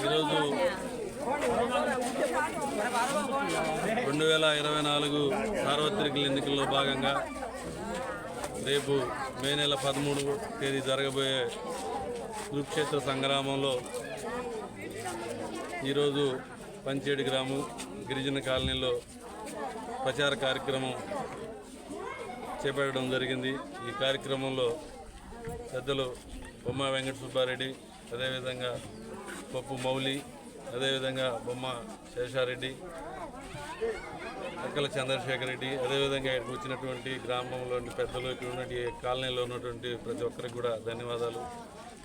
ఈరోజు రెండు వేల ఇరవై నాలుగు సార్వత్రిక ఎన్నికల్లో భాగంగా రేపు మే నెల పదమూడు తేదీ జరగబోయే కురుక్షేత్ర సంగ్రామంలో ఈరోజు పంచేడు గ్రామం గిరిజన కాలనీలో ప్రచార కార్యక్రమం చేపట్టడం జరిగింది. ఈ కార్యక్రమంలో పెద్దలు బొమ్మ వెంకట సుబ్బారెడ్డి అదేవిధంగా పప్పు మౌలి అదేవిధంగా బొమ్మ శేషారెడ్డి అక్కల చంద్రశేఖర్ రెడ్డి అదేవిధంగా ఇక్కడికి వచ్చినటువంటి గ్రామంలోని పెద్దలు ఇక్కడ ఉన్నటువంటి కాలనీలో ఉన్నటువంటి ప్రతి ఒక్కరికి కూడా ధన్యవాదాలు.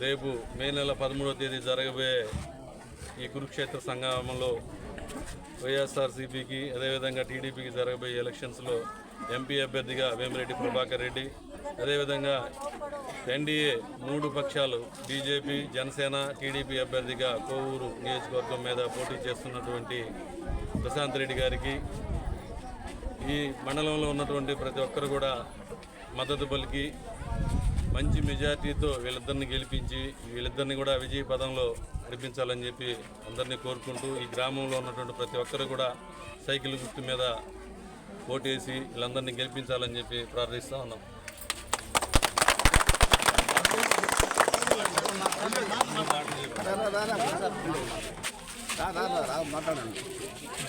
రేపు మే నెల పదమూడవ తేదీ జరగబోయే ఈ కురుక్షేత్ర సంగమంలో వైఎస్ఆర్సీపీకి అదేవిధంగా టీడీపీకి జరగబోయే ఎలక్షన్స్లో ఎంపీ అభ్యర్థిగా వేమిరెడ్డి ప్రభాకర్ రెడ్డి అదేవిధంగా ఎన్డీఏ మూడు పక్షాలు బీజేపీ జనసేన టీడీపీ అభ్యర్థిగా కోవూరు నియోజకవర్గం మీద పోటీ చేస్తున్నటువంటి ప్రశాంత్ రెడ్డి గారికి ఈ మండలంలో ఉన్నటువంటి ప్రతి ఒక్కరు కూడా మద్దతు పలికి మంచి మెజార్టీతో వీళ్ళిద్దరిని గెలిపించి వీళ్ళిద్దరిని కూడా విజయ పదంలో నడిపించాలని చెప్పి అందరినీ కోరుకుంటూ ఈ గ్రామంలో ఉన్నటువంటి ప్రతి ఒక్కరు కూడా సైకిల్ గుర్తు మీద ఓటేసి వీళ్ళందరినీ గెలిపించాలని చెప్పి ప్రార్థిస్తా ఉన్నాం.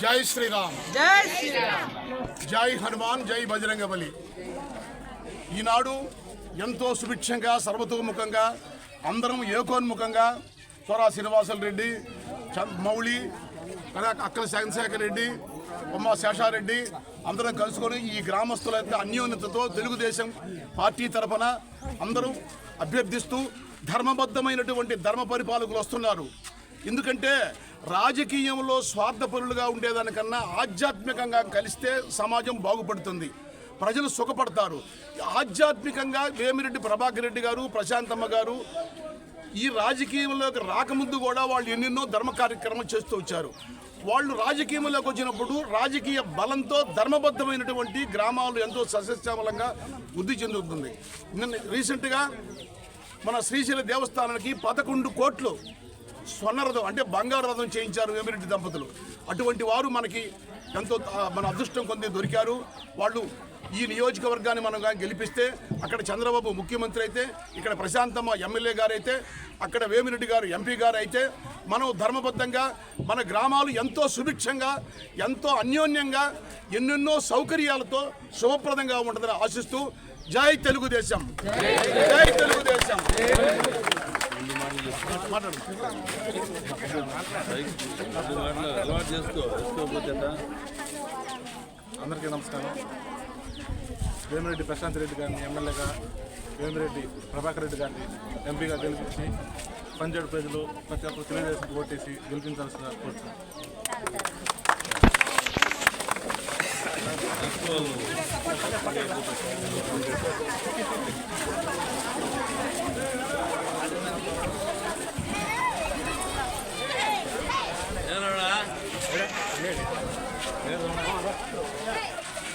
జై శ్రీరామ్. జై హనుమాన్ జై బజరంగబలి. ఈనాడు ఎంతో సుభిక్షంగా సర్వతోముఖంగా అందరం ఏకోన్ముఖంగా చొరా శ్రీనివాసులు రెడ్డి చం- మౌళి అక్కల చంద్రశేఖర్ రెడ్డి బొమ్మ శేషారెడ్డి అందరం కలుసుకొని ఈ గ్రామస్తుల యొక్క అన్యోన్యతతో తెలుగుదేశం పార్టీ తరఫున అందరూ అభ్యర్థిస్తూ ధర్మబద్ధమైనటువంటి ధర్మ పరిపాలకులు వస్తున్నారు. ఎందుకంటే రాజకీయంలో స్వార్థపరులుగా ఉండేదానికన్నా ఆధ్యాత్మికంగా కలిస్తే సమాజం బాగుపడుతుంది. ప్రజలు సుఖపడతారు. ఆధ్యాత్మికంగా వేమిరెడ్డి ప్రభాకర్ రెడ్డి గారు ప్రశాంతమ్మ గారు ఈ రాజకీయంలోకి రాకముందు కూడా వాళ్ళు ఎన్నెన్నో ధర్మ కార్యక్రమాలు చేస్తూ వచ్చారు. వాళ్ళు రాజకీయంలోకి వచ్చినప్పుడు రాజకీయ బలంతో ధర్మబద్ధమైనటువంటి గ్రామాలు ఎంతో సస్యశ్యామలంగా వృద్ధి చెందుతుంది. నిన్న రీసెంట్గా మన శ్రీశైల దేవస్థానానికి పదకొండు కోట్లు స్వర్ణ రథం అంటే బంగారు రథం చేయించారు వేమిరెడ్డి దంపతులు. అటువంటి వారు మనకి ఎంతో మన అదృష్టం కొంది దొరికారు. వాళ్ళు ఈ నియోజకవర్గాన్ని మనం కానీ గెలిపిస్తే అక్కడ చంద్రబాబు ముఖ్యమంత్రి అయితే ఇక్కడ ప్రశాంతమ్మ ఎమ్మెల్యే గారు అయితే అక్కడ వేమిరెడ్డి గారు ఎంపీ గారు అయితే మనం ధర్మబద్ధంగా మన గ్రామాలు ఎంతో సుభిక్షంగా ఎంతో అన్యోన్యంగా ఎన్నెన్నో సౌకర్యాలతో శుభప్రదంగా ఉంటుందని ఆశిస్తూ జై తెలుగుదేశం. జై తెలుగుదేశం? అందరికీ నమస్కారం. వేమిరెడ్డి ప్రశాంత్ రెడ్డి గారిని ఎమ్మెల్యేగా వేమిరెడ్డి ప్రభాకర్ రెడ్డి గారిని ఎంపీగా గెలిపించి పంజాబ్ ప్రజలు ప్రతి ఒక్కరు తెలుగుదేశం ఓటేసి గెలిపించాల్సిన కోరుతున్నాను